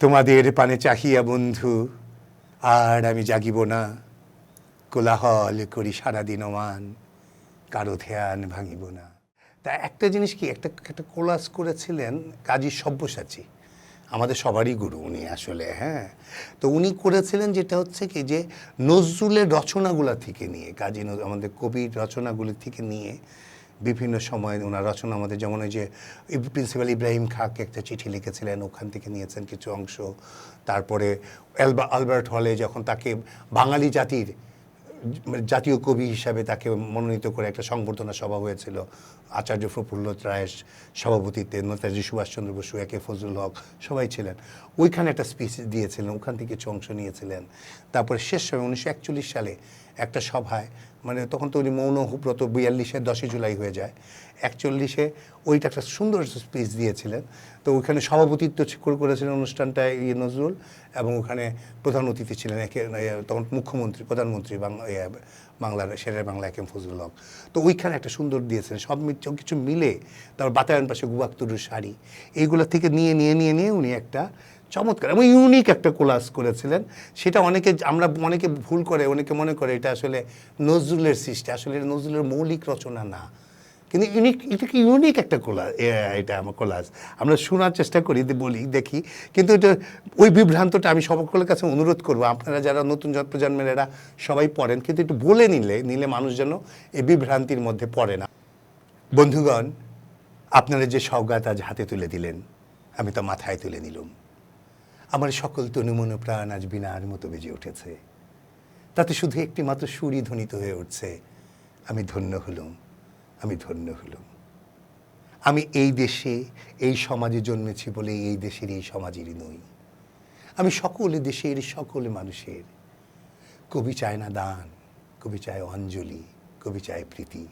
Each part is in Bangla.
তোমাদের পানে চাহিয়া বন্ধু, আর আমি জাগিব না। কোলাহল করি সারাদিন ওমান কারও ধ্যান ভাঙিব না। তা একটা জিনিস কি, একটা একটা কোলাস করেছিলেন কাজী সব্যসাচী, আমাদের সবারই গুরু উনি আসলে হ্যাঁ। তো উনি করেছিলেন যেটা হচ্ছে কি, যে নজরুলের রচনাগুলা থেকে নিয়ে, কাজী আমাদের কবির রচনাগুলি থেকে নিয়ে বিভিন্ন সময় ওনার রচনা আমাদের যেমন ওই যে প্রিন্সিপাল ইব্রাহিম খাঁকে একটা চিঠি লিখেছিলেন, ওখান থেকে নিয়েছেন কিছু অংশ। তারপরে এলবা আলবার্ট হলে যখন তাকে বাঙালি জাতির মানে জাতীয় কবি হিসাবে তাকে মনোনীত করে একটা সংবর্ধনা সভা হয়েছিল। আচার্য প্রফুল্ল রায়ের সভাপতিত্বে নেতাজি সুভাষচন্দ্র বসু একে ফজলুল হক সবাই ছিলেন। ওইখানে একটা স্পিচ দিয়েছিলেন, ওখান থেকে কিছু অংশ নিয়েছিলেন। তারপরে শেষ সময় উনিশশো একচল্লিশ সালে একটা সভায় মানে তখন তো উনি মৌন ব্রত বিয়াল্লিশে দশই জুলাই হয়ে যায় একচল্লিশে ওইটা একটা সুন্দর স্পিচ দিয়েছিলেন। তো ওইখানে সভাপতিত্ব করেছিলেন অনুষ্ঠানটা ইয়ে নজরুল এবং ওখানে প্রধান অতিথি ছিলেন একে তখন মুখ্যমন্ত্রী প্রধানমন্ত্রী বাং- এ, বাংলার শেরের বাংলা একে ফজলুল হক। তো ওইখানে একটা সুন্দর দিয়েছিলেন সব কিছু মিলে তারপর বাতায়ন পাশে গুবাক্তুরুর শাড়ি এইগুলো থেকে নিয়ে নিয়ে নিয়ে নিয়ে উনি একটা চমৎকার এবং ইউনিক একটা কোলাস করেছিলেন। সেটা অনেকে আমরা অনেকে ভুল করে, অনেকে মনে করে এটা আসলে নজরুলের সৃষ্টি, আসলে এটা নজরুলের মৌলিক রচনা না। কিন্তু ইউনিক এটা কি ইউনিক একটা কোলা এ- এটা আমার কোলাজ আমরা শোনার চেষ্টা করি বলি, দেখি। কিন্তু এটা, ওই বিভ্রান্তটা আমি সকলের কাছে অনুরোধ করব, আপনারা যারা নতুন জন- প্রজন্মের, এরা সবাই পড়েন, কিন্তু একটু বলে নিলে নিলে মানুষ যেন এই বিভ্রান্তির মধ্যে পড়ে না। বন্ধুগণ, আপনারা যে সওগাত আজ হাতে তুলে দিলেন, আমি তা মাথায় তুলে নিলাম। আমার সকল তনুমন প্রাণ আজ বিনার মতো বেজে উঠেছে। তাতে শুধু একটি মাত্র সুরই ধ্বনিত হয়ে উঠছে। আমি ধন্য হলুম, আমি ধন্য হলুম। আমি এই দেশে, এই সমাজে জন্মেছি বলে এই দেশের এই সমাজেরই নই। আমি সকল দেশের সকল মানুষের। কবি চায় না দান, কবি চায় অঞ্জলি, কবি চায় প্রীতি।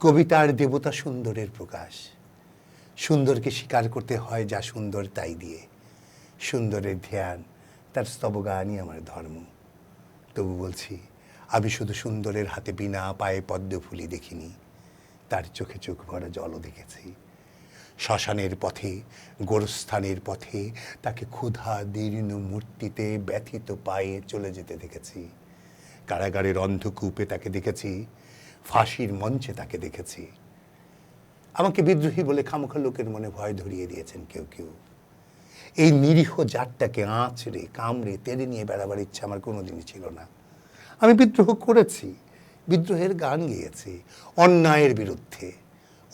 কবিতার দেবতা সুন্দরের প্রকাশ। সুন্দরকে স্বীকার করতে হয় যা সুন্দর তাই দিয়ে। সুন্দরের ধ্যান, তার স্তবগানই আমার ধর্ম। তবু বলছি, আমি শুধু সুন্দরের হাতে বিনা পায়ে পদ্ম ফুলি দেখিনি, তার চোখে চোখ ভরা জলও দেখেছি। শ্মশানের পথে, গোরস্থানের পথে, তাকে ক্ষুধা দীর্ণ মূর্তিতে ব্যথিত পায়ে চলে যেতে দেখেছি। কারাগারের অন্ধকূপে তাকে দেখেছি, ফাঁসির মঞ্চে তাকে দেখেছি। আমাকে বিদ্রোহী বলে খামোখা লোকের মনে ভয় ধরিয়ে দিয়েছেন কেউ কেউ। এই নিরীহ জাতটাকে আঁচড়ে, কামড়ে, তেড়ে নিয়ে বেড়াবার ইচ্ছা আমার কোনোদিনই ছিল না। আমি বিদ্রোহ করেছি, বিদ্রোহের গান গেয়েছি, অন্যায়ের বিরুদ্ধে,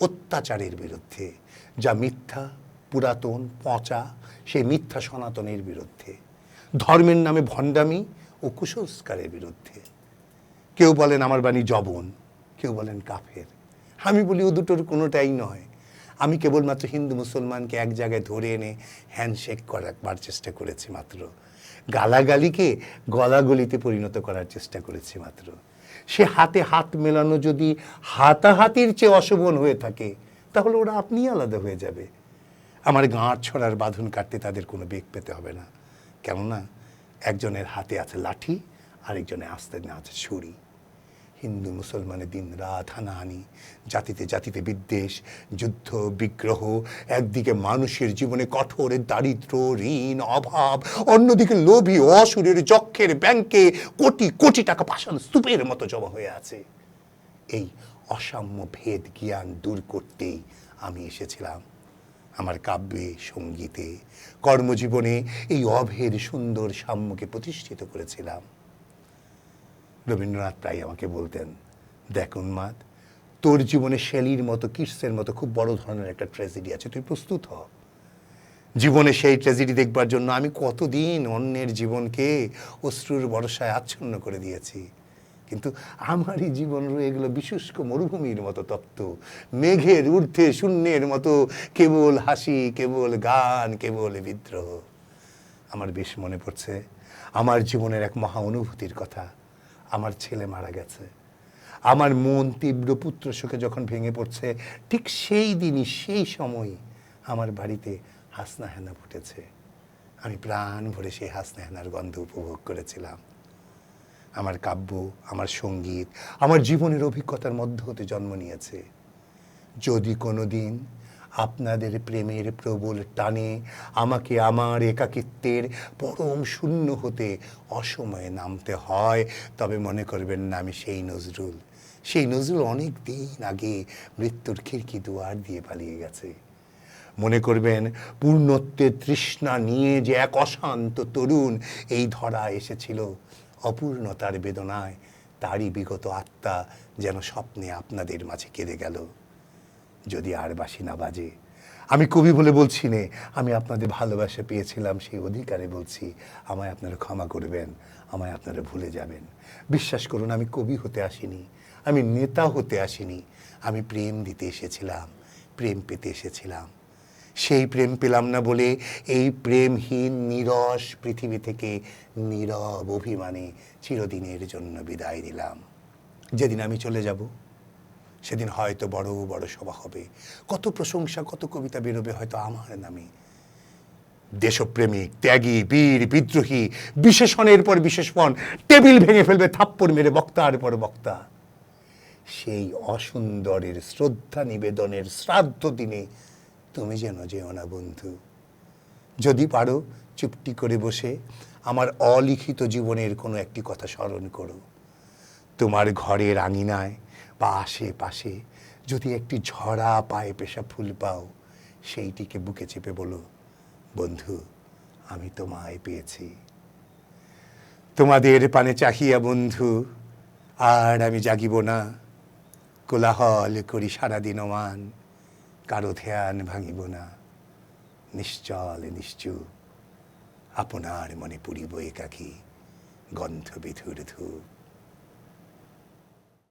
অত্যাচারের বিরুদ্ধে, যা মিথ্যা, পুরাতন, পচা, সেই মিথ্যা সনাতনের বিরুদ্ধে, ধর্মের নামে ভণ্ডামি ও কুসংস্কারের বিরুদ্ধে। কেউ বলেন আমার বাণী জবন, কেউ বলেন কাফের। আমি বলি, ও দুটোর কোনোটাই নয়। আমি কেবলমাত্র হিন্দু মুসলমানকে এক জায়গায় ধরে এনে হ্যান্ডশেক করার চেষ্টা করেছি মাত্র। গালাগালিকে গলাগলিতে পরিণত করার চেষ্টা করেছি মাত্র। সে হাতে হাত মেলানো যদি হাতাহাতির চেয়ে অশোভন হয়ে থাকে, তাহলে ওরা আপনিই আলাদা হয়ে যাবে। আমার গাঁট ছড়ার বাঁধন কাটতে তাদের কোনো বেগ পেতে হবে না। কেননা, একজনের হাতে আছে লাঠি, আরেকজনের আস্তে না আছে ছুরি হিন্দু মুসলমানের দিন রাত হানাহানি, জাতিতে জাতিতে বিদ্বেষ, যুদ্ধ, বিগ্রহ, একদিকে মানুষের জীবনে কঠোর দারিদ্র, ঋণ, অভাব, অন্যদিকে লোভী অসুরের যক্ষের ব্যাংকে কোটি কোটি টাকা পাষাণ স্তূপের মতো জমা হয়ে আছে। এই অসাম্য ভেদ জ্ঞান দূর করতেই আমি এসেছিলাম। আমার কাব্যে, সঙ্গীতে, কর্মজীবনে এই অভেদ সুন্দর সাম্যকে প্রতিষ্ঠিত করেছিলাম। রবীন্দ্রনাথ প্রায় আমাকে বলতেন, দেখ উন্মাদ, তোর জীবনে শেলির মতো কিটসের মতো খুব বড় ধরনের একটা ট্র্যাজেডি আছে, তুই প্রস্তুত হ। জীবনে সেই ট্র্যাজেডি দেখবার জন্য আমি কতদিন অন্যের জীবনকে অশ্রুর বর্ষায় আচ্ছন্ন করে দিয়েছি। কিন্তু আমারই জীবন রয়ে গেল বিশুষ্ক মরুভূমির মতো তত্ত্ব মেঘের ঊর্ধ্বে শূন্যের মতো, কেবল হাসি, কেবল গান, কেবল বিদ্রোহ। আমার বেশ মনে পড়ছে, আমার জীবনের এক মহা অনুভূতির কথা। আমার ছেলে মারা গেছে। আমার মন তীব্র পুত্র শোকে যখন ভেঙে পড়ছে, ঠিক সেই দিনই, সেই সময় আমার বাড়িতে হাসনা হেনা ফুটেছে। আমি প্রাণ ভরে সেই হাসনা হেনার গন্ধ উপভোগ করেছিলাম। আমার কাব্য, আমার সংগীত, আমার জীবনের অভিজ্ঞতার মধ্য হতে জন্ম নিয়েছে। যদি কোনো দিন আপনাদের প্রেমের প্রবল টানে আমাকে আমার একাকিত্বের পরম শূন্য হতে অসময়ে নামতে হয়। তবে মনে করবেন না আমি সেই নজরুল। সেই নজরুল অনেক দিন আগে মৃত্যুর খিড়কি দুয়ার দিয়ে পালিয়ে গেছে। মনে করবেন পূর্ণত্বের তৃষ্ণা নিয়ে যে এক অশান্ত তরুণ এই ধরা এসেছিল। অপূর্ণতার বেদনায় তারই বিগত আত্মা যেন স্বপ্নে আপনাদের মাঝে কেঁদে গেল। যদি আর বাসি না বাজে। আমি কবি বলে বলছি নে, আমি আপনাদের ভালোবাসা পেয়েছিলাম, সেই অধিকারে বলছি, আমায় আপনারা ক্ষমা করবেন, আমায় আপনারা ভুলে যাবেন। বিশ্বাস করুন, আমি কবি হতে আসিনি, আমি নেতা হতে আসিনি, আমি প্রেম দিতে এসেছিলাম, প্রেম পেতে এসেছিলাম। সেই প্রেম পেলাম না বলে এই প্রেমহীন, নিরস পৃথিবী থেকে নীরব অভিমানে চিরদিনের জন্য বিদায় দিলাম যেদিন আমি চলে যাব সেদিন হয়তো বড় বড় সভা হবে। কত প্রশংসা, কত কবিতা বেরোবে হয়তো আমার নামে। দেশপ্রেমিক ত্যাগী, বীর, বিদ্রোহী, বিশেষণের পর বিশেষণ, টেবিল ভেঙে ফেলবে, থাপ্পড় মেরে বক্তার পর বক্তা। সেই অসুন্দরের শ্রদ্ধা নিবেদনের শ্রাদ্ধ দিনে তুমি যেন যেও না, বন্ধু। যদি পারো, চুপটি করে বসে আমার অলিখিত জীবনের কোনো একটি কথা স্মরণ করো। তোমার ঘরের আঙিনায় বা আশেপাশে যদি একটি ঝরা পায়ে পেশা ফুল পাও, সেইটিকে বুকে চেপে বলো, বন্ধু, আমি তোমায় পেয়েছি। তোমাদের পানে চাহিয়া বন্ধু, আর আমি জাগিব না। কোলাহল করি সারাদিন মান কারও ধ্যান ভাঙিব না। নিশ্চল, নিশ্চুপ, আপনার মনে পুরিব একাকী গন্ধ বিধুর ধূপ।